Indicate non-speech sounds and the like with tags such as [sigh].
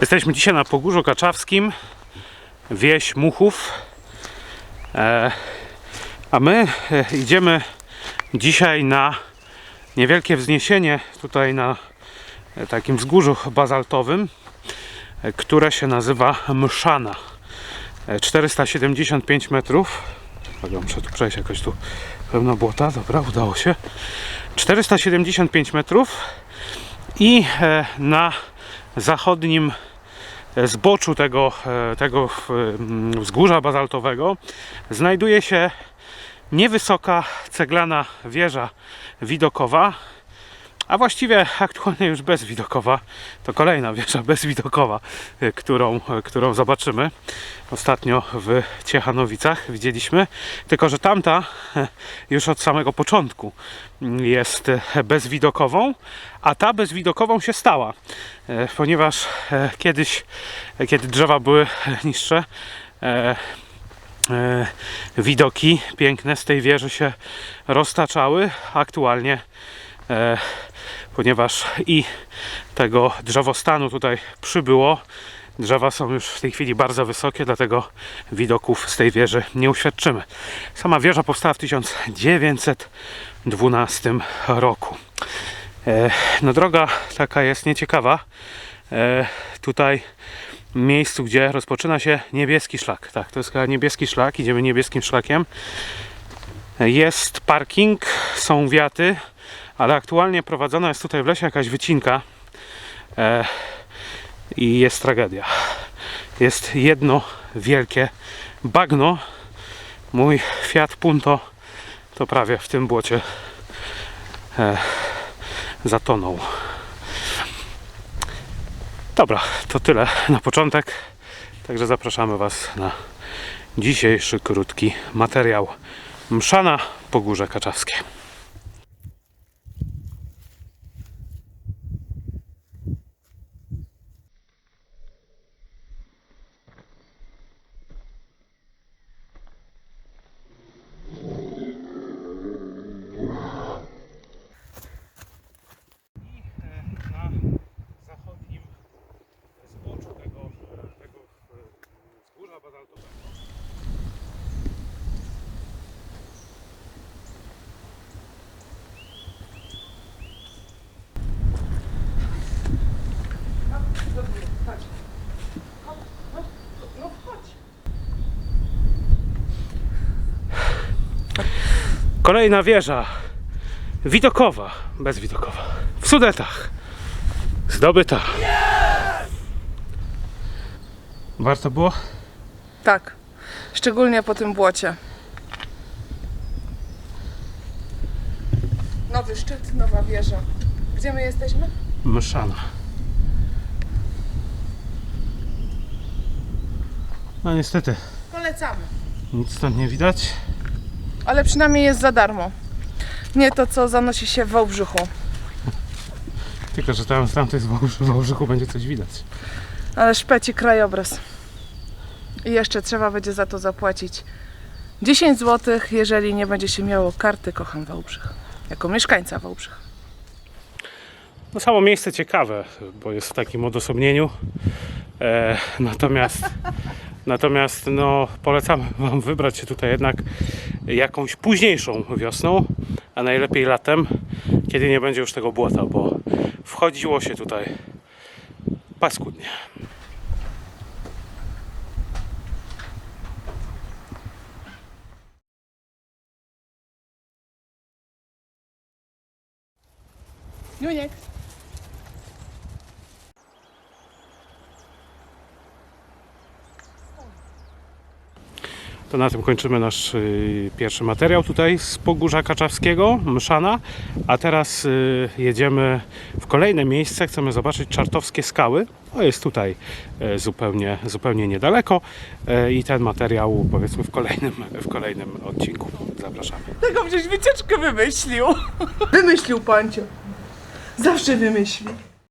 Jesteśmy dzisiaj na Pogórzu Kaczawskim, wieś Muchów. E, a my e, idziemy dzisiaj na niewielkie wzniesienie tutaj na e, takim wzgórzu bazaltowym, które się nazywa Mszana. E, 475 metrów. Uwaga, muszę tu przejść jakoś tu pełno błota. Dobra, udało się. 475 metrów i na zachodnim e, zboczu tego, e, tego mm, wzgórza bazaltowego znajduje się niewysoka ceglana wieża widokowa, a właściwie aktualnie już bezwidokowa. To kolejna wieża bezwidokowa, e, którą, e, którą zobaczymy. Ostatnio w Ciechanowicach widzieliśmy, tylko że tamta e, już od samego początku jest bezwidokową, a ta bezwidokową się stała, ponieważ kiedyś, kiedy drzewa były niższe, widoki piękne z tej wieży się roztaczały. Aktualnie, ponieważ i tego drzewostanu tutaj przybyło, drzewa są już w tej chwili bardzo wysokie, dlatego widoków z tej wieży nie uświadczymy. Sama wieża powstała w 1912 roku. E, no droga taka jest nieciekawa. E, tutaj miejscu, gdzie rozpoczyna się niebieski szlak. Tak, to jest niebieski szlak, idziemy niebieskim szlakiem. Jest parking, są wiaty, ale aktualnie prowadzona jest tutaj w lesie jakaś wycinka e, i jest tragedia. Jest jedno wielkie bagno. Mój Fiat Punto to prawie w tym błocie e, zatonął. Dobra, to tyle na początek. Także zapraszamy Was na dzisiejszy krótki materiał. Mszana po Górze Kolejna wieża widokowa, bezwidokowa, w Sudetach. Zdobyta. Warto było? Tak, szczególnie po tym błocie. Nowy szczyt, nowa wieża. Gdzie my jesteśmy? Mszana. No niestety, Polecamy. nic stąd nie widać. Ale przynajmniej jest za darmo. Nie to, co zanosi się w Wałbrzychu. Tylko, że tam, tam w Wałbrzy- w Wałbrzychu będzie coś widać. Ale szpeci krajobraz. I jeszcze trzeba będzie za to zapłacić 10 zł, jeżeli nie będzie się miało karty Kocham Wałbrzych. Jako mieszkańca Wałbrzych. No samo miejsce ciekawe, bo jest w takim odosobnieniu. E, natomiast natomiast no, polecam Wam wybrać się tutaj jednak jakąś późniejszą wiosną, a najlepiej latem, kiedy nie będzie już tego błota, bo wchodziło się tutaj paskudnie. Juniek. To na tym kończymy nasz y, pierwszy materiał tutaj z Pogórza Kaczawskiego, Mszana. A teraz y, jedziemy w kolejne miejsce. Chcemy zobaczyć Czartowskie Skały. To jest tutaj e, zupełnie, zupełnie niedaleko. E, I ten materiał powiedzmy w kolejnym, w kolejnym odcinku. Zapraszamy. Taką gdzieś wycieczkę wymyślił. [laughs] Wymyślił pancio. Zawsze wymyśli.